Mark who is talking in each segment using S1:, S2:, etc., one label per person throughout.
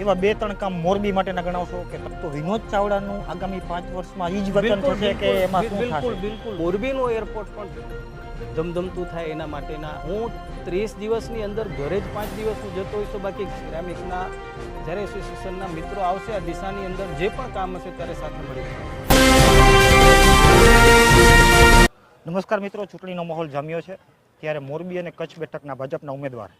S1: એવા બે ત્રણ કામ મોરબી માટેના ગણાવશો કે તો વિનોદ ચાવડાનું આગામી પાંચ વર્ષમાં ઈ જ વચન થશે કે એમાં શું
S2: બિલકુલ
S1: થશે?
S2: બિલકુલ. મોરબીનું એરપોર્ટ પણ ધમધમતું થાય એના માટેના. હું ત્રીસ દિવસની અંદર ઘરે જ પાંચ દિવસ હું જતો હોઈશ તો બાકી સિરામિક્સના જ્યારે એસોસિએશનના મિત્રો આવશે આ દિશાની અંદર જે પણ કામ હશે ત્યારે સાથે મળી
S1: નમસ્કાર મિત્રો ચૂંટણીનો માહોલ જામ્યો છે. ત્યારે મોરબી અને કચ્છ બેઠકના ભાજપના ઉમેદવાર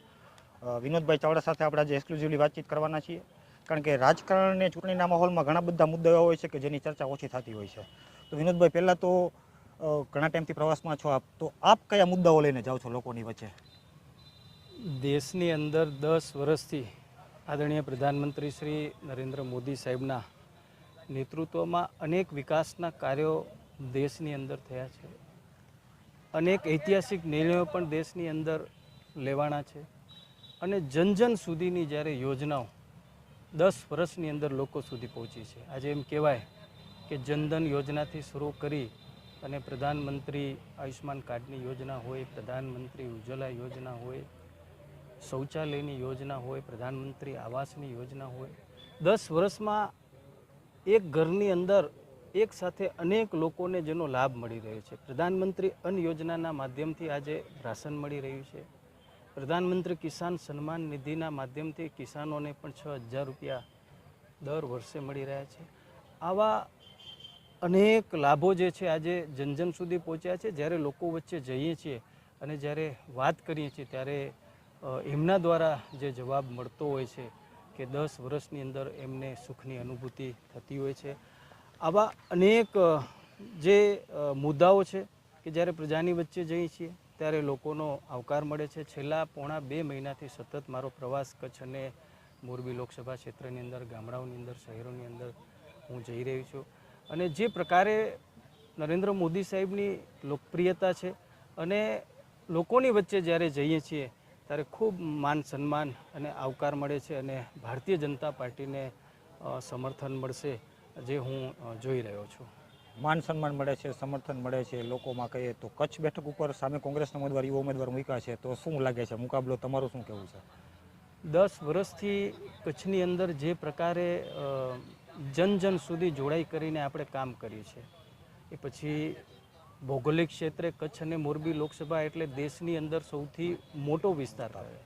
S1: વિનોદભાઈ ચાવડા સાથે આપણે આજે એક્સક્લુઝિવલી વાતચીત કરવાના છીએ. કારણ કે રાજકારણ ચૂંટણીના માહોલમાં ઘણા બધા મુદ્દાઓ હોય છે કે જેની ચર્ચા ઓછી થતી હોય છે. તો વિનોદભાઈ, પહેલાં તો ઘણા ટાઈમથી પ્રવાસમાં છો આપ. તો આપ કયા મુદ્દાઓ લઈને જાઓ છો લોકોની વચ્ચે?
S2: દેશની અંદર દસ વર્ષથી આદરણીય પ્રધાનમંત્રી શ્રી નરેન્દ્ર મોદી સાહેબના નેતૃત્વમાં અનેક વિકાસના કાર્યો દેશની અંદર થયા છે. અનેક ઐતિહાસિક નિર્ણયો પણ દેશની અંદર લેવાના છે. અને જન જન સુધીની જ્યારે યોજનાઓ દસ વર્ષની અંદર લોકો સુધી પહોંચી છે. આજે એમ કહેવાય કે જનધન યોજનાથી શરૂ કરી અને પ્રધાનમંત્રી આયુષ્માન કાર્ડની યોજના હોય, પ્રધાનમંત્રી ઉજ્જવલા યોજના હોય, શૌચાલયની યોજના હોય, પ્રધાનમંત્રી આવાસની યોજના હોય, દસ વર્ષમાં એક ઘરની અંદર એક સાથે અનેક લોકોને જેનો લાભ મળી રહ્યો છે. પ્રધાનમંત્રી અન્ન યોજનાના માધ્યમથી આજે રાશન મળી રહ્યું છે. પ્રધાનમંત્રી કિસાન સન્માન નિધિના માધ્યમથી કિસાનોને પણ છ હજાર રૂપિયા દર વર્ષે મળી રહ્યા છે. આવા અનેક લાભો જે છે આજે જન જન સુધી પહોંચ્યા છે. જ્યારે લોકો વચ્ચે જઈએ છીએ અને જ્યારે વાત કરીએ છીએ ત્યારે એમના દ્વારા જે જવાબ મળતો હોય છે કે દસ વર્ષની અંદર એમને સુખની અનુભૂતિ થતી હોય છે. આવા અનેક જે મુદ્દાઓ છે કે જ્યારે પ્રજાની વચ્ચે જઈએ છીએ ત્યારે લોકોનો આવકાર મળે છે. છેલ્લા પોણા બે મહિનાથી સતત મારો પ્રવાસ કચ્છ અને મોરબી લોકસભા ક્ષેત્રની અંદર, ગામડાઓની અંદર, શહેરોની અંદર હું જઈ રહ્યો છું. અને જે પ્રકારે નરેન્દ્ર મોદી સાહેબની લોકપ્રિયતા છે અને લોકોની વચ્ચે જ્યારે જઈએ છીએ ત્યારે ખૂબ માન સન્માન અને આવકાર મળે છે અને ભારતીય જનતા પાર્ટીને સમર્થન મળશે જે હું જોઈ રહ્યો છું.
S1: માન સન્માન મળે છે, સમર્થન મળે છે, લોકોમાં કહીએ તો કચ્છ બેઠક ઉપર સામે કોંગ્રેસના ઉમેદવાર, યુવા ઉમેદવાર મૂક્યા છે. તો શું લાગે છે? મુકાબલો તમારું શું કહેવું છે?
S2: દસ વર્ષથી કચ્છની અંદર જે પ્રકારે જન જન સુધી જોડાઈ કરીને આપણે કામ કર્યું છે. એ પછી ભૌગોલિક ક્ષેત્રે કચ્છ અને મોરબી લોકસભા એટલે દેશની અંદર સૌથી મોટો વિસ્તાર આવે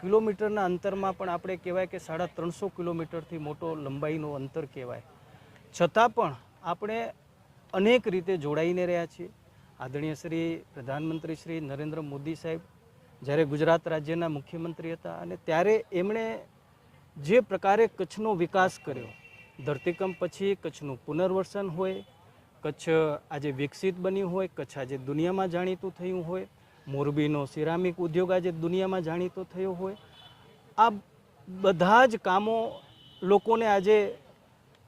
S2: કિલોમીટરના અંતરમાં પણ આપણે કહેવાય કે સાડા ત્રણસો કિલોમીટરથી મોટો લંબાઈનો અંતર કહેવાય. છતાં પણ આપણે અનેક રીતે જોડાઈને રહ્યા છીએ. આદરણીય શ્રી પ્રધાનમંત્રી શ્રી નરેન્દ્ર મોદી સાહેબ, જ્યારે ગુજરાત રાજ્યના મુખ્યમંત્રી હતા અને ત્યારે એમણે જે પ્રકારે કચ્છનો વિકાસ કર્યો, ધરતીકંપ પછી કચ્છનું પુનર્વસન હોય, કચ્છ આજે વિકસિત બન્યું હોય, કચ્છ આજે દુનિયામાં જાણીતું થયું હોય, મોરબીનો સિરામિક ઉદ્યોગ આજે દુનિયામાં જાણીતો થયો હોય, આ બધા જ કામો લોકોને આજે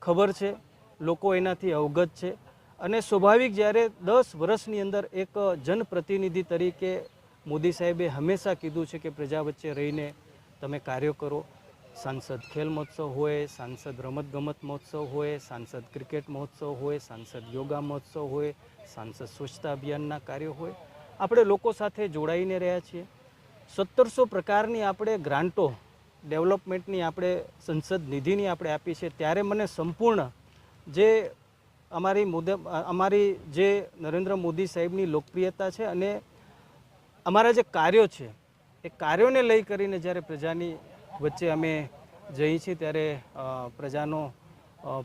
S2: ખબર છે, લોકો એનાથી અવગત છે. અને સ્વાભાવિક જ્યારે દસ વર્ષની અંદર એક જનપ્રતિનિધિ તરીકે મોદી સાહેબે હંમેશા કીધું છે કે પ્રજા વચ્ચે રહીને તમે કાર્યો કરો. સાંસદ ખેલ મહોત્સવ હોય, સાંસદ રમતગમત મહોત્સવ હોય, સાંસદ ક્રિકેટ મહોત્સવ હોય, સાંસદ યોગા મહોત્સવ હોય, સાંસદ સ્વચ્છતા અભિયાનના કાર્યો હોય. આપણે લોકો સાથે જોડાઈને રહ્યા છીએ. સત્તરસો પ્રકારની આપણે ગ્રાન્ટો ડેવલપમેન્ટની આપણે સંસદ નિધિની આપણે આપી છે. ત્યારે મને સંપૂર્ણ જે અમારી મુદ્દે અમારી જે નરેન્દ્ર મોદી સાહેબની લોકપ્રિયતા છે અને અમારા જે કાર્યો છે, એ કાર્યોને લઈ કરીને જ્યારે પ્રજાની વચ્ચે અમે જઈએ છીએ ત્યારે પ્રજાનો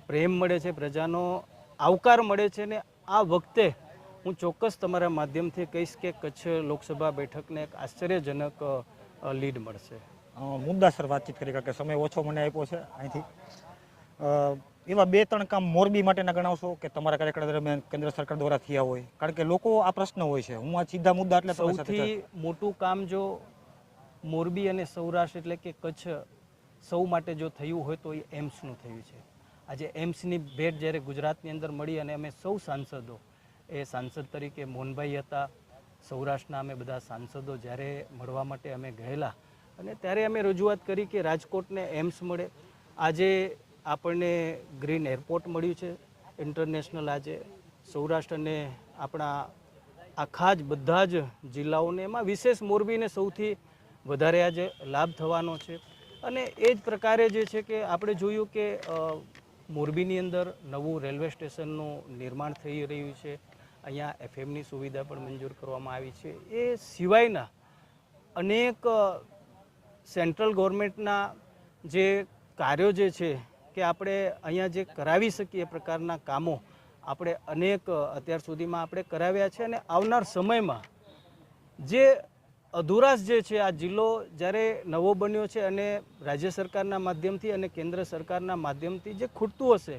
S2: પ્રેમ મળે છે, પ્રજાનો આવકાર મળે છે ને આ વખતે હું ચોક્કસ તમારા માધ્યમથી કહીશ કે કચ્છ લોકસભા બેઠકને એક આશ્ચર્યજનક લીડ મળશે.
S1: મુદ્દાસર વાતચીત કરી, કારણ કે સમય ઓછો મને આપ્યો છે અહીંથી. એવા બે ત્રણ કામ મોરબી માટેના ગણાવશો કે તમારા કાર્યકાળ દરમિયાન કેન્દ્ર સરકાર દ્વારા થયા હોય? કારણ કે લોકો આ પ્રશ્ન હોય છે. હું આ સીધા મુદ્દા એટલે સૌથી
S2: મોટું કામ જો મોરબી અને સૌરાષ્ટ્ર એટલે કે કચ્છ સૌ માટે જો થયું હોય તો એ એમ્સનું થયું છે. આજે એમ્સની ભેટ જ્યારે ગુજરાતની અંદર મળી અને અમે સૌ સાંસદો એ સાંસદ તરીકે મોહનભાઈ હતા સૌરાષ્ટ્રના અમે બધા સાંસદો જ્યારે મળવા માટે અમે ગયેલા અને ત્યારે અમે રજૂઆત કરી કે રાજકોટને એમ્સ મળે. આજે આપણને ગ્રીન એરપોર્ટ મળ્યું છે. ઇન્ટરનેશનલ આજે સૌરાષ્ટ્ર અને આપણા આખા જ બધા જ જિલ્લાઓને એમાં વિશેષ મોરબીને સૌથી વધારે આજે લાભ થવાનો છે. અને એ જ પ્રકારે જે છે કે આપણે જોયું કે મોરબીની અંદર નવું રેલવે સ્ટેશનનું નિર્માણ થઈ રહ્યું છે. અહીંયા એફએમની સુવિધા પણ મંજૂર કરવામાં આવી છે. એ સિવાયના અનેક સેન્ટ્રલ ગવર્મેન્ટના જે કાર્યો જે છે કે આપણે અહીંયા જે કરાવી શકીએ એ પ્રકારના કામો આપણે અનેક અત્યાર સુધીમાં આપણે કરાવ્યા છે અને આવનાર સમયમાં જે અધુરાશ જે છે આ જિલ્લો જ્યારે નવો બન્યો છે અને રાજ્ય સરકારના માધ્યમથી અને કેન્દ્ર સરકારના માધ્યમથી જે ખૂટતું હશે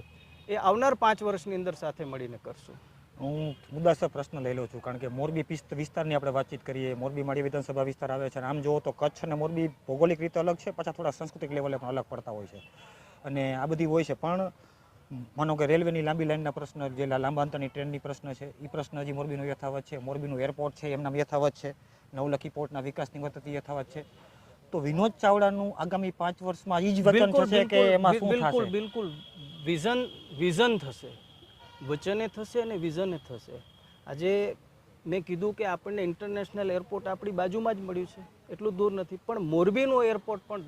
S2: એ આવનાર પાંચ વર્ષની અંદર સાથે મળીને કરશું.
S1: હું મુદ્દાસર પ્રશ્ન લઈ લઉં છું, કારણ કે મોરબી વિસ્તારની આપણે વાતચીત કરીએ, મોરબી માળી વિધાનસભા વિસ્તાર આવે છે અને આમ જુઓ તો કચ્છ અને મોરબી ભૌગોલિક રીતે અલગ છે, પાછા થોડા સાંસ્કૃતિક લેવલે પણ અલગ પડતા હોય છે. અને આ બધી હોય છે. પણ માનો કે રેલવેની લાંબી લાઇનના પ્રશ્ન જે લાંબા અંતરની ટ્રેનની પ્રશ્ન છે એ પ્રશ્ન હજી મોરબીનો યથાવત છે. મોરબીનું એરપોર્ટ છે એમના યથાવત છે. નવલખી પોર્ટના વિકાસની વતતી યથાવત છે. તો વિનોદ ચાવડાનું આગામી પાંચ વર્ષમાં એ જ વચન થશે કે એમાં શું
S2: બિલકુલ બિલકુલ. વિઝન વિઝન થશે. વચને થશે અને વિઝને થશે. આજે મેં કીધું કે આપણને ઇન્ટરનેશનલ એરપોર્ટ આપણી બાજુમાં જ મળ્યું છે. એટલું દૂર નથી. પણ મોરબીનું એરપોર્ટ પણ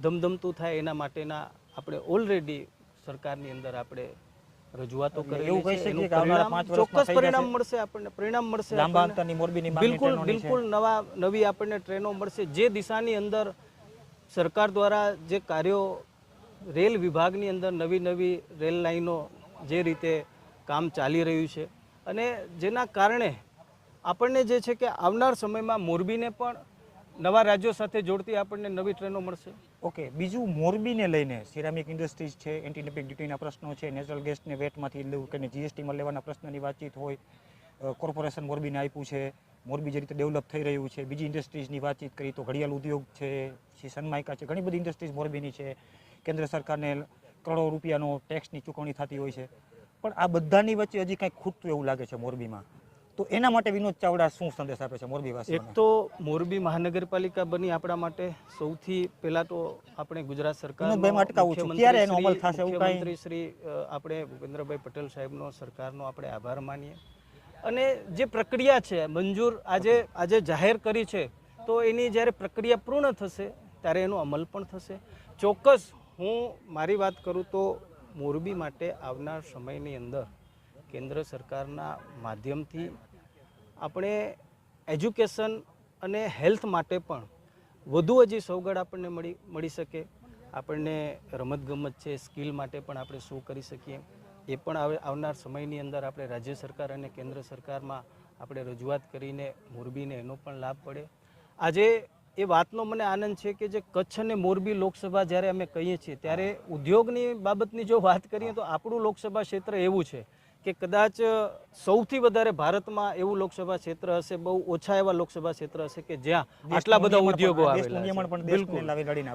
S2: ધમધમતું થાય એના માટેના આપણે ઓલરેડી સરકારની અંદર આપણે રજૂઆતો
S1: એટલે એવું કહી. શકીએ કે આવનારા
S2: પરિણામ-
S1: વર્ષમાં
S2: ચોક્કસ પરિણામ મળશે આપણને પરિણામ મળશે
S1: લાંબા અંતરની મોરબીની
S2: બિલકુલ બિલકુલ નવા નવી આપણને ટ્રેનો મળશે જે દિશાની અંદર સરકાર દ્વારા જે કાર્યો રેલ વિભાગની અંદર નવી નવી રેલ લાઈનો જે રીતે કામ ચાલી રહ્યું છે અને જેના કારણે આપણને જે છે કે આવનાર સમયમાં મોરબીને પણ નવા રાજ્યો સાથે જોડતી આપણને નવી ટ્રેનો મળશે.
S1: ઓકે, બીજું મોરબીને લઈને સિરામિક ઇન્ડસ્ટ્રીઝ છે એન્ટી ડમ્પિંગ ડ્યુટીના પ્રશ્નો છે નેચરલ ગેસને વેટમાંથી લેવું કે જીએસટીમાં લેવાના પ્રશ્નની વાતચીત હોય કોર્પોરેશન મોરબીને આપ્યું છે, મોરબી જે રીતે ડેવલપ થઈ રહ્યું છે, બીજી ઇન્ડસ્ટ્રીઝની વાતચીત કરી તો ઘડિયાળ ઉદ્યોગ છે સનમાઇકા છે, ઘણી બધી ઇન્ડસ્ટ્રીઝ મોરબીની છે, કેન્દ્ર સરકારને કરોડો રૂપિયાનો ટેક્સની ચૂકવણી થતી હોય છે. પણ આ બધાની વચ્ચે હજી કંઈક ખૂટતું એવું લાગે છે મોરબીમાં? તો એના માટે વિનોદ ચાવડા શું સંદેશ આપે છે મોરબી
S2: એક તો મોરબી મહાનગરપાલિકા બની આપણા માટે સૌથી પહેલા તો આપણે ગુજરાત સરકાર.
S1: ક્યારે એનો અમલ થશે એવું કાંઈ?
S2: શ્રી આપણે ભૂપેન્દ્રભાઈ પટેલ સાહેબનો સરકારનો આપણે આભાર માનીએ અને જે પ્રક્રિયા છે મંજૂર આજે આજે જાહેર કરી છે તો એની જ્યારે પ્રક્રિયા પૂર્ણ થશે ત્યારે એનો અમલ પણ થશે ચોક્કસ હું મારી વાત કરું તો મોરબી માટે આવનાર સમયની અંદર કેન્દ્ર સરકારના માધ્યમથી આપણે એજ્યુકેશન અને હેલ્થ માટે પણ વધુ હજી સવગડ આપણને મળી મળી શકે. આપણને રમતગમત છે, સ્કિલ માટે પણ આપણે શું કરી શકીએ. એ પણ આવે, આવનાર સમયની અંદર આપણે રાજ્ય સરકાર અને કેન્દ્ર સરકારમાં આપણે રજૂઆત કરીને મોરબીને એનો પણ લાભ પડે. આજે એ વાતનો મને આનંદ છે કે જે કચ્છ અને મોરબી લોકસભા જ્યારે અમે કહીએ છીએ, ત્યારે ઉદ્યોગની બાબતની જો વાત કરીએ તો આપણું લોકસભા ક્ષેત્ર એવું છે. કે કદાચ સૌથી વધારે ભારતમાં એવું લોકસભા ક્ષેત્ર હશે બહુ ઓછા એવા લોકસભા ક્ષેત્ર હશે કે જ્યાં આટલા બધા ઉદ્યોગો આવેલા બિલકુલ.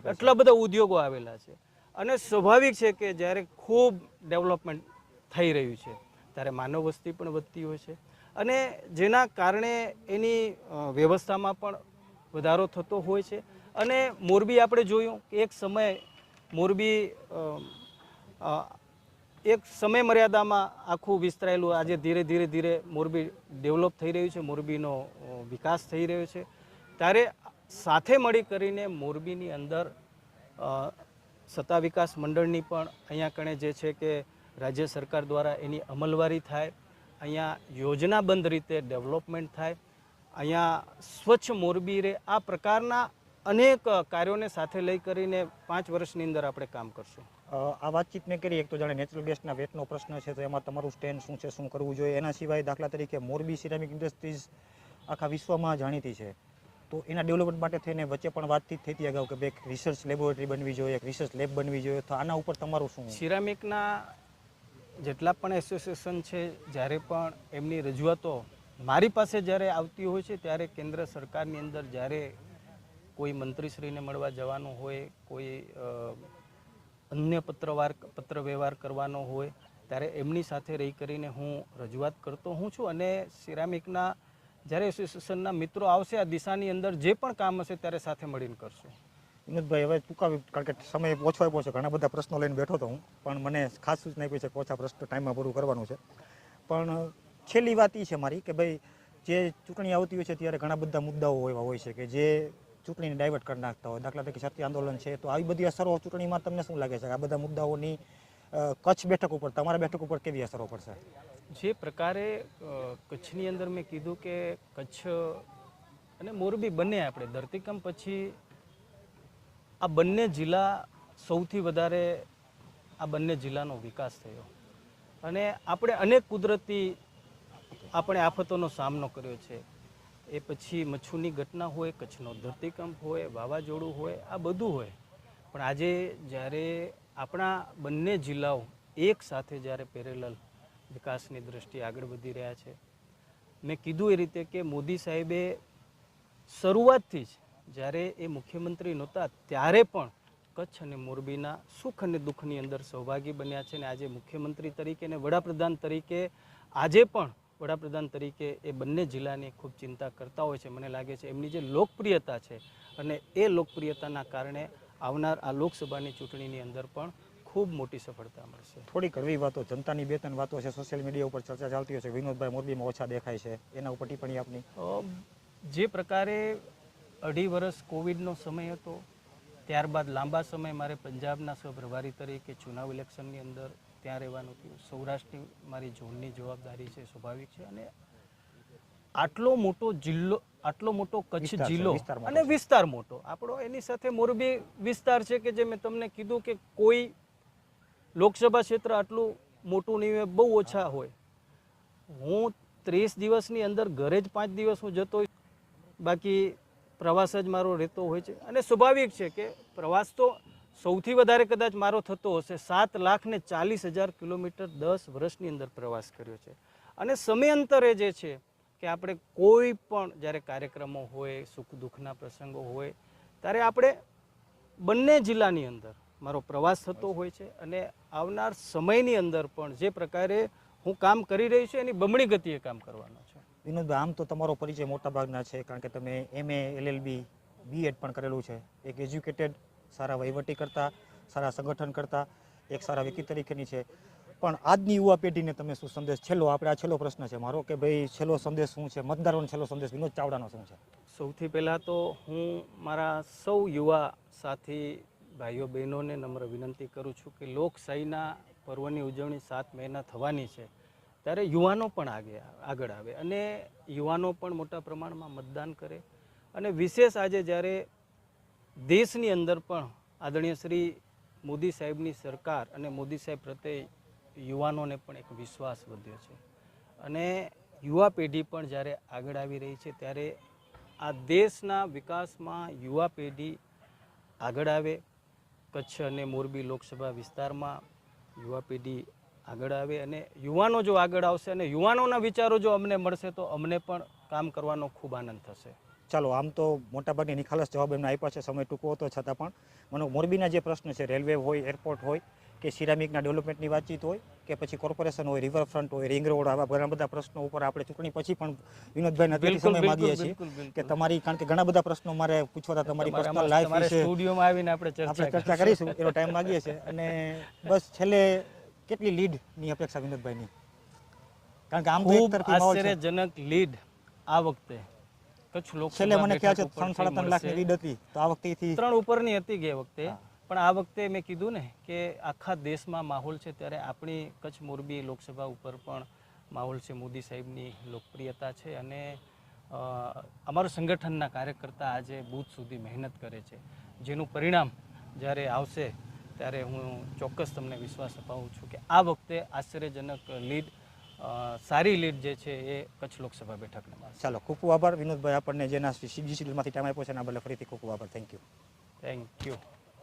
S2: એટલા બધા ઉદ્યોગો આવેલા છે. અને સ્વાભાવિક છે કે જ્યારે ખૂબ ડેવલપમેન્ટ થઈ રહ્યું છે ત્યારે માનવ વસ્તી પણ વધતી હોય છે. અને જેના કારણે એની વ્યવસ્થામાં પણ વધારો થતો હોય છે. અને મોરબી આપણે જોયું કે એક સમય મોરબી એક સમય મર્યાદામાં આખું વિસ્તરાયેલું આજે ધીરે ધીરે ધીરે મોરબી ડેવલપ થઈ રહ્યું છે, મોરબીનો વિકાસ થઈ રહ્યો છે. ત્યારે સાથે મળી કરીને મોરબીની અંદર સત્તા વિકાસ મંડળની પણ અહીંયા કણે જે છે કે રાજ્ય સરકાર દ્વારા એની અમલવારી થાય, અહીંયા યોજનાબંધ રીતે ડેવલપમેન્ટ થાય, અહીંયા સ્વચ્છ મોરબી રે આ પ્રકારના અનેક કાર્યોને સાથે લઈ કરીને પાંચ વર્ષની અંદર આપણે કામ કરશું.
S1: આ વાતચીત મેં કરી. એક તો જાણે નેચરલ ગેસના વેટનો પ્રશ્ન છે, તો એમાં તમારું સ્ટેન્ડ શું છે, શું કરવું જોઈએ? એના સિવાય દાખલા તરીકે મોરબી સિરામિક ઇન્ડસ્ટ્રીઝ આખા વિશ્વમાં જાણીતી છે. તો એના ડેવલપમેન્ટ માટે થઈને વચ્ચે પણ વાતચીત થઈ હતી અગાઉ કે એક રિસર્ચ લેબોરેટરી બનવી જોઈએ, એક રિસર્ચ લેબ બનવી જોઈએ. તો આના ઉપર તમારું શું
S2: સિરામિકના જેટલા પણ એસોસિએશન છે, જ્યારે પણ એમની રજૂઆતો મારી પાસે જ્યારે આવતી હોય છે, ત્યારે કેન્દ્ર સરકારની અંદર જ્યારે કોઈ મંત્રીશ્રીને મળવા જવાનું હોય, કોઈ અન્ય પત્રવાર પત્ર વ્યવહાર કરવાનો હોય, ત્યારે એમની સાથે રહી કરીને હું રજૂઆત કરતો હું છું અને સિરામિકના, જ્યારે એસોસિએશનના મિત્રો આવશે આ દિશાની અંદર જે પણ કામ હશે ત્યારે સાથે મળીને કરશું.
S1: વિનોદભાઈ હવે ચૂકાવી કારણ કે સમય ઓછો આપ્યો છે. ઘણા બધા પ્રશ્નો લઈને બેઠો હતો હું. પણ મને ખાસ સૂચના આપી છે કે ઓછા પ્રશ્ન ટાઈમમાં પૂરું કરવાનું છે. પણ છેલ્લી વાત એ છે મારી કે ભાઈ, જે ચૂંટણી આવતી હોય છે ત્યારે ઘણા બધા મુદ્દાઓ એવા હોય છે કે જે ચૂંટણીને ડાયવર્ટ કરી નાખતા હોય, દાખલા તરીકે સત્ય આંદોલન છે, તો આવી બધી અસરો ચૂંટણીમાં તમને શું લાગે છે? આ બધા મુદ્દાઓની કચ્છ બેઠક ઉપર, તમારા બેઠક ઉપર કેવી અસરો પડશે?
S2: જે પ્રકારે કચ્છની અંદર મેં કીધું કે કચ્છ અને મોરબી બંને આપણે, ધરતીકંપ પછી આ બંને જિલ્લા સૌથી વધારે આ બંને જિલ્લાનો વિકાસ થયો. અને આપણે અનેક કુદરતી આપણે આફતોનો સામનો કર્યો છે. એ પછી મચ્છુની ઘટના હોય, કચ્છનો ધરતીકંપ હોય, વાવાઝોડું હોય, આ બધું હોય. પણ આજે જ્યારે આપણા બંને જિલ્લાઓ એક સાથે જ્યારે પેરેલલ વિકાસની દ્રષ્ટિએ આગળ વધી રહ્યા છે, મેં કીધું એ રીતે કે મોદી સાહેબે શરૂઆતથી જ જ્યારે એ મુખ્યમંત્રી નહોતા, ત્યારે પણ કચ્છ અને મોરબીના સુખ અને દુઃખની અંદર સહભાગી બન્યા છે. અને આજે મુખ્યમંત્રી તરીકે અને વડાપ્રધાન તરીકે આજે પણ વડાપ્રધાન તરીકે એ બંને જિલ્લાની ખૂબ ચિંતા કરતા હોય છે. મને લાગે છે એમની જે લોકપ્રિયતા છે અને એ લોકપ્રિયતાના કારણે આવનાર આ લોકસભાની ચૂંટણીની અંદર પણ ખૂબ મોટી સફળતા મળશે.
S1: થોડી કડવી વાતો જનતાની બે ત્રણ વાતો છે. સોશિયલ મીડિયા ઉપર ચર્ચા ચાલતી હોય છે. વિનોદભાઈ મોરબીમાં ઓછા દેખાય છે. એના ઉપર ટિપ્પણી આપની?
S2: જે પ્રકારે અઢી વર્ષ કોવિડનો સમય હતો ત્યારબાદ લાંબા સમય મારે પંજાબના સહપ્રભારી તરીકે ચુનાવ ઇલેક્શનની અંદર ત્યાં રહેવાનું થયું. સૌરાષ્ટ્રની મારી ઝોનની જવાબદારી છે સ્વાભાવિક છે. અને આટલો મોટો જિલ્લો આટલો મોટો કચ્છ જિલ્લો અને વિસ્તાર મોટો. આપણો એની સાથે મોરબી વિસ્તાર છે કે જે મેં તમને કીધું કે કોઈ લોકસભા ક્ષેત્ર આટલું મોટું નહીં હોય બહુ ઓછા હોય. હું ત્રીસ દિવસની અંદર ઘરે જ પાંચ દિવસ હું જતો હોય. બાકી પ્રવાસ જ મારો રહેતો હોય છે. અને સ્વાભાવિક છે કે પ્રવાસ તો સૌથી વધારે કદાચ મારો થતો હશે, સાત લાખ ને ચાલીસ હજાર કિલોમીટર દસ વર્ષની અંદર પ્રવાસ કર્યો છે. અને સમયાંતરે જે છે કે આપણે કોઈ પણ જ્યારે કાર્યક્રમો હોય, સુખ દુઃખના પ્રસંગો હોય, ત્યારે આપણે બંને જિલ્લાની અંદર મારો પ્રવાસ થતો હોય છે અને આવનાર સમયની અંદર પણ જે પ્રકારે હું કામ કરી રહી છું, એની બમણી ગતિએ કામ કરવાનો છે.
S1: વિનોદભાઈ આમ તો તમારો પરિચય મોટાભાગના છે, કારણ કે તમે એમએ એલએલબી બીએડ પણ કરેલું છે, એક એજ્યુકેટેડ સારા વહીવટી કરતા, સારા સંગઠન કરતા, એક સારા વ્યક્તિ તરીકેની છે. પણ આજની યુવા પેઢીને તમે શું સંદેશ? છેલ્લો, આપણે આ છેલ્લો પ્રશ્ન છે મારો કે ભાઈ છેલ્લો સંદેશ શું છે? મતદારોનો છેલ્લો સંદેશ, વિનોદ ચાવડાનો શું છે?
S2: સૌથી પહેલાં તો હું મારા સૌ યુવા સાથી, ભાઈઓ, બહેનોને નમ્ર વિનંતી કરું છું કે લોકશાહીના પર્વની ઉજવણી સાત મહિના થવાની છે, ત્યારે યુવાનો પણ આગે, આગળ આવે અને યુવાનો પણ મોટા પ્રમાણમાં મતદાન કરે. અને વિશેષ આજે જ્યારે દેશની અંદર પણ આદરણીય શ્રી મોદી સાહેબની સરકાર અને મોદી સાહેબ પ્રત્યે યુવાનોને પણ એક વિશ્વાસ વધ્યો છે. અને યુવા પેઢી પણ જ્યારે આગળ આવી રહી છે ત્યારે આ દેશના વિકાસમાં યુવા પેઢી આગળ આવે, કચ્છ અને મોરબી લોકસભા વિસ્તારમાં યુવા પેઢી આગળ આવે અને યુવાનો જો આગળ આવશે અને યુવાનોના વિચારો જો અમને મળશે તો અમને પણ કામ કરવાનો ખૂબ આનંદ થશે.
S1: ચાલો આમ તો મોટાભાગની નિખાલસ જવાબ એમને આપ્યા છે સમય ટૂંકો હતો છતાં પણ મને મોરબીના જે પ્રશ્ન છે રેલવે હોય એરપોર્ટ હોય કે સિરામિકના ડેવલપમેન્ટની વાતચીત હોય કે પછી કોર્પોરેશન હોય રિવરફ્રન્ટ હોય રિંગ રોડ આવા ઘણા બધા પ્રશ્નો ઉપર આપણે ચૂંટણી પછી પણ વિનોદભાઈ નથી સમય માગીએ છીએ. કે તમારી કારણ કે ઘણા બધા પ્રશ્નો મારે પૂછવા હતા તમારી પર્સનલ લાઈફ વિશે
S2: સ્ટુડિયોમાં આવીને આપણે ચર્ચા
S1: કરીશું. એનો ટાઈમ માગીએ છીએ. અને બસ છેલ્લે કેટલી લીડની અપેક્ષા વિનોદભાઈની? કારણ કે આમ
S2: ખૂબ આશ્ચર્યજનક લીડ આ વખતે. કચ્છ
S1: છેલ્લે
S2: લોકસભા
S1: મને કહે છે ત્રણ સાડા ત્રણ લાખની લીડ હતી. તો આ વખતે
S2: ત્રણ ઉપરની હતી ગયા વખતે. પણ આ વખતે મેં કીધું ને કે આખા દેશમાં માહોલ છે ત્યારે આપણી કચ્છ મોરબી લોકસભા ઉપર પણ માહોલ છે. મોદી સાહેબની લોકપ્રિયતા છે અને અમારું સંગઠનના કાર્યકર્તા આજે બૂથ સુધી મહેનત કરે છે. જેનું પરિણામ જ્યારે આવશે ત્યારે હું ચોક્કસ તમને વિશ્વાસ અપાવું છું કે આ વખતે આશ્ચર્યજનક લીડ સારી લીડ જે છે એ કચ્છ લોકસભા બેઠકને મળશે.
S1: ચાલો ખૂબ ખૂબ આભાર વિનોદભાઈ આપણને જેના સીજી માંથી ટાઈમ આપ્યો છે એના બદલે ફરીથી ખૂબ ખૂબ આભાર. Thank you
S2: thank you